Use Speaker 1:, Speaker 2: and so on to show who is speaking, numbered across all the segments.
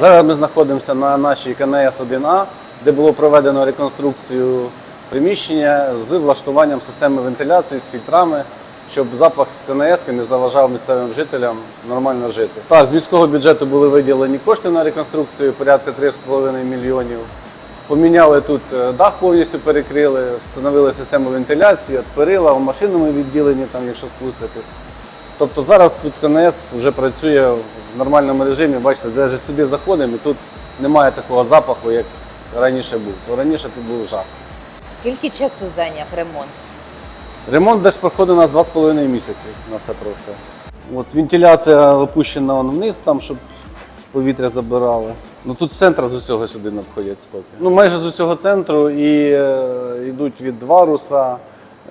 Speaker 1: Зараз ми знаходимося на нашій КНС 1А, де було проведено реконструкцію приміщення з влаштуванням системи вентиляції з фільтрами, щоб запах з КНС не заважав місцевим жителям нормально жити. Так, з міського бюджету були виділені кошти на реконструкцію, порядка 3,5 мільйонів. Поміняли тут е, дах повністю перекрили, встановили систему вентиляції, от перила в машинному відділенні, там, якщо спуститись. Тобто зараз тут КНС вже працює в нормальному режимі. Бачите, навіть сюди заходимо і тут немає такого запаху, як раніше був. То раніше тут був жах.
Speaker 2: Скільки часу зайняв ремонт?
Speaker 1: Ремонт десь проходить у нас 2,5 місяці на все про все. От вентиляція опущена вон вниз, там, щоб повітря забирали. Ну тут з центру з усього сюди надходять стоки. Ну майже з усього центру і е, йдуть від Варуса,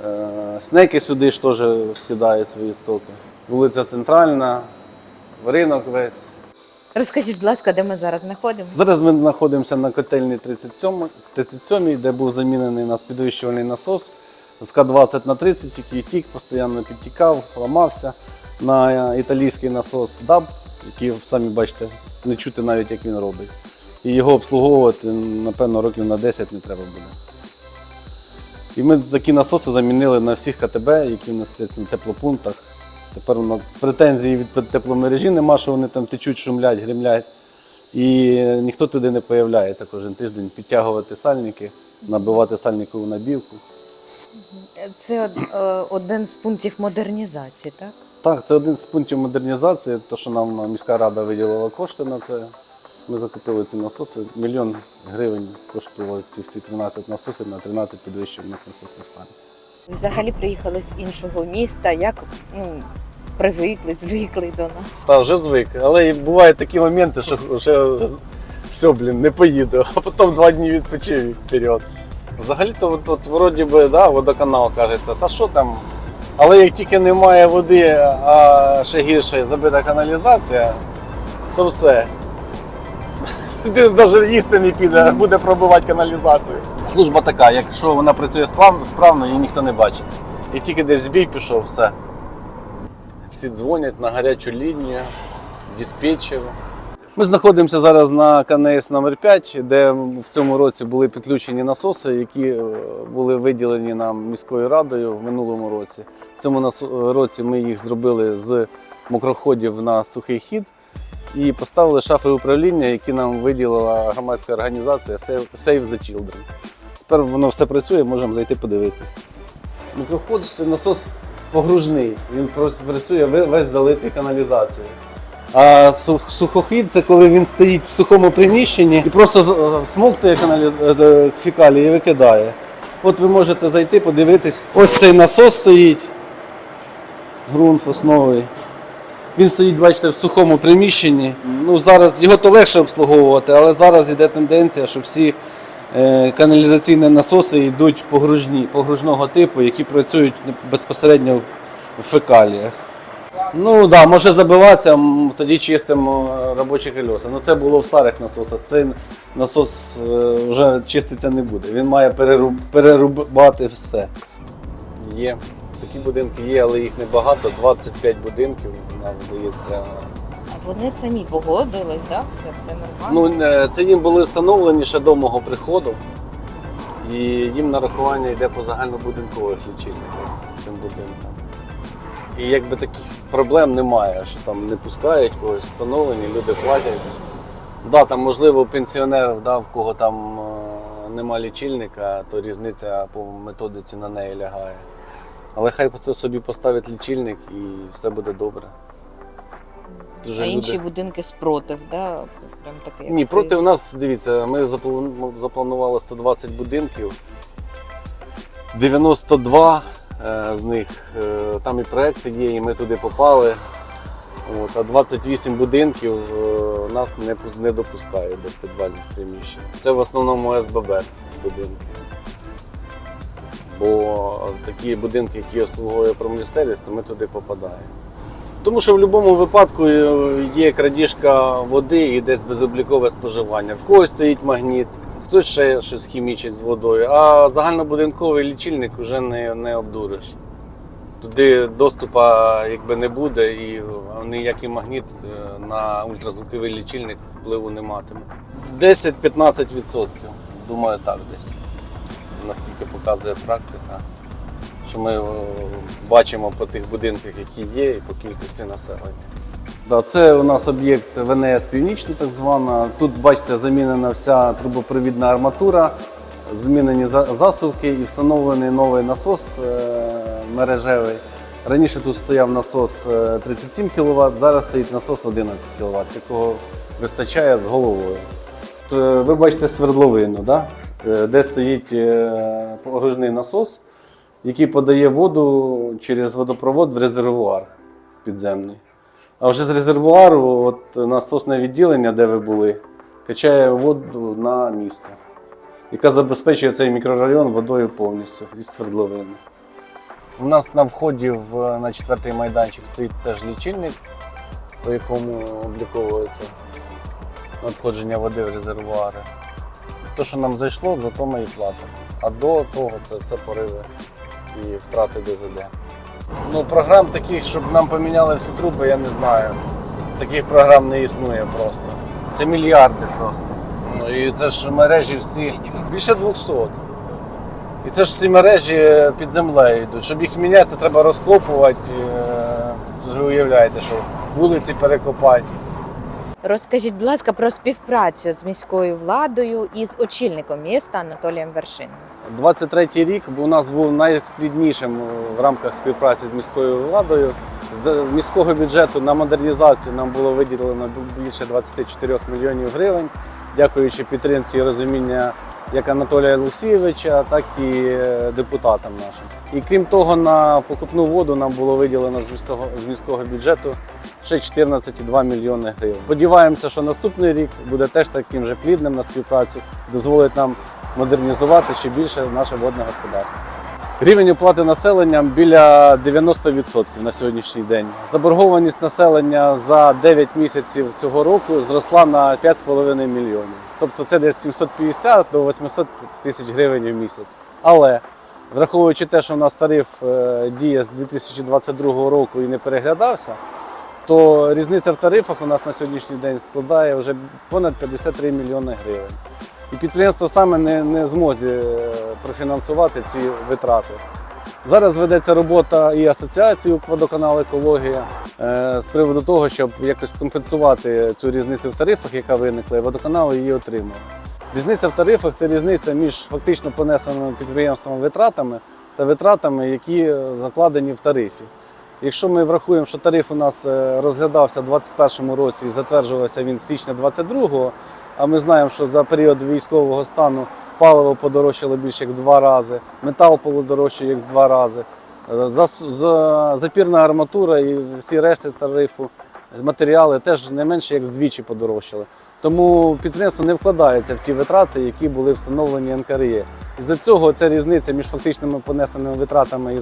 Speaker 1: е, снеки сюди ж теж скидають свої стоки. Вулиця Центральна, ринок весь.
Speaker 2: Розкажіть, будь ласка, де ми зараз знаходимося?
Speaker 1: Зараз ми знаходимося на котельні 37, 37 де був замінений нас підвищувальний насос з К-20 на 30, який тік, постійно підтікав, ламався. На італійський насос DAB, який самі бачите, не чути навіть, як він робить. І його обслуговувати, напевно, років на 10 не треба буде. І ми такі насоси замінили на всіх КТБ, які в нас є на теплопунктах. Тепер претензій від тепломережі нема, що вони там течуть, шумлять, гримлять. І ніхто туди не появляється кожен тиждень підтягувати сальники, набивати сальникову набівку.
Speaker 2: Це е, один з пунктів модернізації, так?
Speaker 1: Так, це один з пунктів модернізації, то що нам міська рада виділила кошти на це. Ми закупили ці насоси. Мільйон гривень коштували ці всі 13 насосів на 13 підвищувальних насосних станцій.
Speaker 2: Взагалі приїхали з іншого міста. Як ну, привикли, звикли до нас?
Speaker 1: Та вже звик. Але бувають такі моменти, що вже все, блін, не поїду, а потім два дні відпочив і вперед. Взагалі-то от, от, вроді би, да, водоканал кажеться, та що там. Але як тільки немає води, а ще гірше забита каналізація, то все. Навіть їсти не піде, буде пробивати каналізацію. Служба така, якщо вона працює справно, її ніхто не бачить. І тільки десь збій пішов, все. Всі дзвонять на гарячу лінію, диспетчеру. Ми знаходимося зараз на КНС номер 5 де в цьому році були підключені насоси, які е, були виділені нам міською радою в минулому році. В цьому році ми їх зробили з мокроходів на сухий хід і поставили шафи управління, які нам виділила громадська організація Save the Children. Тепер воно все працює, можемо зайти подивитись. Мікроход це насос погружний. Він працює весь залитий каналізацією. А сухохід це коли він стоїть в сухому приміщенні і просто е, всмоктує каналі... е, і викидає. От ви можете зайти, подивитись. Ось цей насос стоїть. Ґрунт основий. Він стоїть, бачите, в сухому приміщенні. Ну, зараз його то легше обслуговувати, але зараз йде тенденція, що всі е, каналізаційні насоси йдуть погружні, погружного типу, які працюють безпосередньо в фекаліях. Ну да, може забиватися, тоді чистимо е, робочі колеса. Ну це було в старих насосах. Цей насос е, вже чиститься не буде. Він має переруб, перерубати все. Є. Такі будинки є, але їх небагато. 25 будинків у нас здається.
Speaker 2: Вони самі погодились, так? Все, все нормально.
Speaker 1: Ну, е, це їм були встановлені ще до мого приходу. І їм нарахування йде по загальнобудинкових лічильниках цим будинкам. І якби таких проблем немає, що там не пускають когось, встановлені, люди платять. Да, там, можливо, у пенсіонерів, да, в кого там е, нема лічильника, то різниця по методиці на неї лягає. Але хай собі поставить лічильник і все буде добре. Дуже
Speaker 2: а
Speaker 1: люди-
Speaker 2: інші будинки спротив, да? Прям таке,
Speaker 1: ні,
Speaker 2: ти.
Speaker 1: проти нас, дивіться, ми запланували 120 будинків. 92 е, з них е, там і проекти є, і ми туди попали. От, а 28 будинків е, нас не, не допускають до підвальних приміщень. Це в основному СББ будинки. Бо такі будинки, які обслуговує промисловість, то ми туди попадаємо. Тому що в будь-якому випадку е, є крадіжка води і десь безоблікове споживання. В когось стоїть магніт, хтось ще щось хімічить з водою, а загальнобудинковий лічильник вже не, не обдуриш. Туди доступу якби не буде, і ніякий магніт е, на ультразвуковий лічильник впливу не матиме. 10-15%, думаю, так десь. Наскільки показує практика, що ми е, бачимо по тих будинках, які є, і по кількості населення. Да, це у нас об'єкт ВНС Північна, так звана. Тут, бачите, замінена вся трубопровідна арматура, змінені засувки і встановлений новий насос е, мережевий. Раніше тут стояв насос е, 37 кВт, зараз стоїть насос 11 кВт, якого вистачає з головою. От, е, Ви бачите свердловину, да? е, де стоїть е, погружний насос, який подає воду через водопровод в резервуар підземний. А вже з резервуару, от насосне відділення, де ви були, качає воду на місто, яка забезпечує цей мікрорайон водою повністю із свердловини. У нас на вході в, на четвертий майданчик стоїть теж лічильник, по якому обліковується надходження води в резервуари. Те, що нам зайшло, за то ми і платимо. А до того це все пориви і втрати ДЗД. Ну, програм таких, щоб нам поміняли всі труби, я не знаю. Таких програм не існує просто. Це мільярди просто. Ну, і це ж мережі всі більше 200. І це ж всі мережі під землею йдуть. Щоб їх міняти, це треба розкопувати. е, Це ж ви уявляєте, що вулиці перекопати.
Speaker 2: Розкажіть, будь ласка, про співпрацю з міською владою і з очільником міста Анатолієм Вершиним.
Speaker 1: 23-й рік у нас був найпліднішим в рамках співпраці з міською владою. З міського бюджету на модернізацію нам було виділено більше 24 мільйонів гривень, дякуючи підтримці і розуміння як Анатолія Олексійовича, так і е, депутатам нашим. І крім того, на покупну воду нам було виділено з міського бюджету ще 14,2 мільйони гривень. Сподіваємося, що наступний рік буде теж таким же плідним на співпрацю, дозволить нам модернізувати ще більше наше водне господарство. Рівень оплати населенням біля 90% на сьогоднішній день. Заборгованість населення за 9 місяців цього року зросла на 5,5 мільйонів. Тобто це десь 750 до 800 тисяч гривень в місяць. Але враховуючи те, що у нас тариф е, діє з 2022 року і не переглядався, то різниця в тарифах у нас на сьогоднішній день складає вже понад 53 мільйони гривень. І підприємство саме не, не зможе профінансувати ці витрати. Зараз ведеться робота і асоціації водоканал екологія е, з приводу того, щоб якось компенсувати цю різницю в тарифах, яка виникла, і водоканал її отримав. Різниця в тарифах це різниця між фактично понесеними підприємством витратами та витратами, які закладені в тарифі. Якщо ми врахуємо, що тариф у нас е, розглядався у 2021 році і затверджувався він з січня 2022, а ми знаємо, що за період військового стану паливо подорожчало більше як в два рази, метал подорожчав як в два рази, е, за, за, запірна арматура і всі решти тарифу, матеріали теж не менше як вдвічі подорожчали. Тому підприємство не вкладається в ті витрати, які були встановлені НКРЄ. Із-за цього ця різниця між фактичними понесеними витратами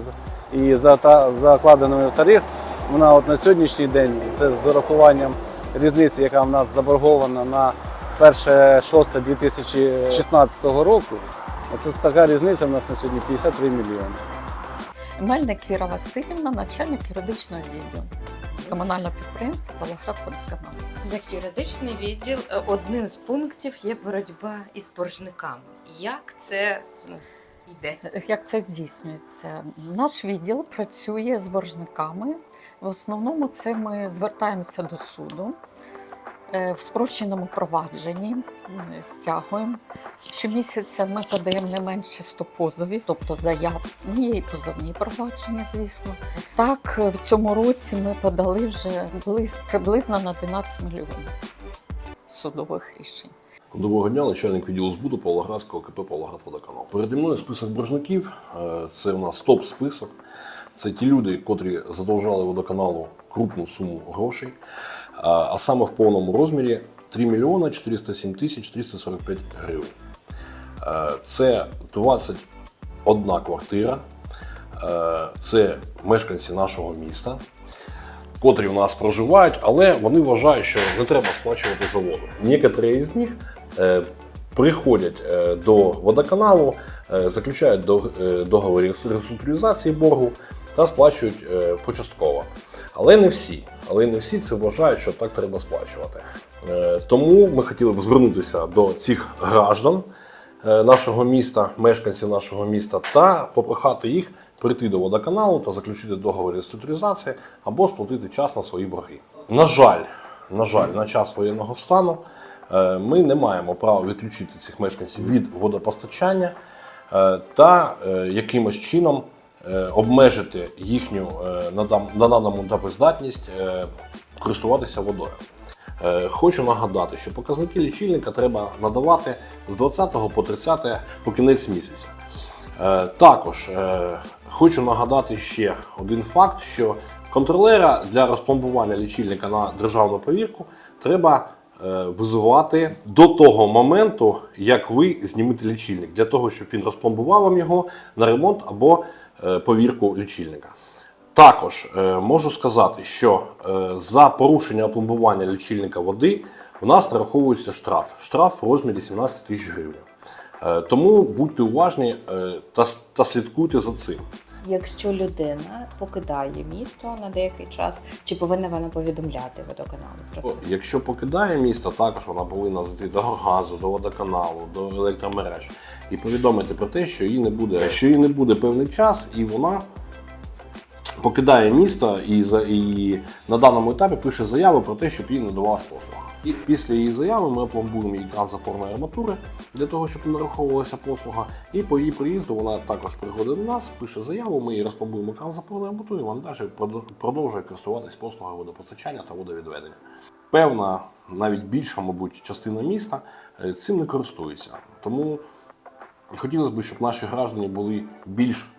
Speaker 1: і, і закладеними в тариф, вона от на сьогоднішній день з, з урахуванням різниці, яка в нас заборгована на 1.6.2016 року, оце така різниця в нас на сьогодні 53 мільйони.
Speaker 3: Мельник Віра Васильівна, начальник юридичного відділу комунального підприємства Павлоградводоканал.
Speaker 2: Як юридичний відділ, е, одним з пунктів є боротьба із боржниками. Як це ну, йде?
Speaker 3: Як це здійснюється? Наш відділ працює з боржниками. В основному це ми звертаємося до суду е, в спрощеному провадженні, стягуємо. Щомісяця ми подаємо не менше 100 позовів, тобто заяв. Ну, є позовні провадження, звісно. Так, в цьому році ми подали вже близ- приблизно на 12 мільйонів судових рішень.
Speaker 4: Доброго дня, начальник відділу збуту Павлоградського КП Павлоградводоканал. Переді мною список боржників. Е, Це у нас топ-список. Це ті люди, котрі задовжали водоканалу крупну суму грошей, а а саме в повному розмірі 3 мільйона 407 тисяч 345 гривень. Е, Це 21 квартира, Е, це мешканці нашого міста, котрі в нас проживають, але вони вважають, що не треба сплачувати за воду. Некоторі з них е, приходять е, до водоканалу, е, заключають до- е, реструктуризації боргу та сплачують е, почастково. Але не всі. Але не всі це вважають, що так треба сплачувати. Е, Тому ми хотіли б звернутися до цих граждан е, нашого міста, мешканців нашого міста, та попрохати їх прийти до водоканалу та заключити договір реструктуризації або сплатити час на свої борги. На жаль, на жаль, на час воєнного стану е, ми не маємо права відключити цих мешканців від водопостачання е, та е, якимось чином е, обмежити їхню е, на даному етапі здатність е, користуватися водою. Е, Хочу нагадати, що показники лічильника треба надавати з 20 по 30 по кінець місяця. Е, Також е, хочу нагадати ще один факт, що контролера для розпломбування лічильника на державну повірку треба е, визивати до того моменту, як ви знімете лічильник, для того, щоб він розпломбував вам його на ремонт або е, повірку лічильника. Також е, можу сказати, що е, за порушення опломбування лічильника води у нас нараховується штраф. Штраф в розмірі 17 тисяч гривень. Е, тому будьте уважні е, та слідкуйте за цим.
Speaker 2: Якщо людина покидає місто на деякий час, чи повинна вона повідомляти водоканалу про це?
Speaker 4: Якщо покидає місто, також вона повинна зайти до газу, до водоканалу, до електромереж і повідомити про те, що її не буде, що її не буде певний час, і вона покидає місто і, за, і на даному етапі пише заяву про те, щоб їй надавалась послуга. І після її заяви ми опломбуємо її кран запорної арматури для того, щоб нараховувалася послуга. І по її приїзду вона також приходить до нас, пише заяву, ми її розпломбуємо кран запорної арматури, і вона далі продовжує користуватись послугою водопостачання та водовідведення. Певна, навіть більша, мабуть, частина міста е, цим не користується. Тому хотілося б, щоб наші граждані були більш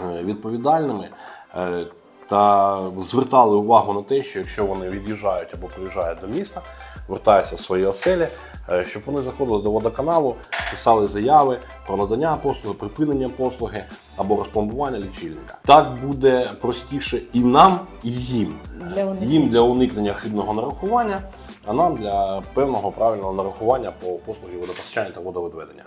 Speaker 4: е, відповідальними е, та звертали увагу на те, що якщо вони від'їжджають або приїжджають до міста, вертаються в свої оселі, е, щоб вони заходили до водоканалу, писали заяви про надання послуги, припинення послуги або розпломбування лічильника. Так буде простіше і нам, і їм.
Speaker 2: Для.
Speaker 4: Їм для уникнення хибного нарахування, а нам для певного правильного нарахування по послуги водопостачання та водовідведення.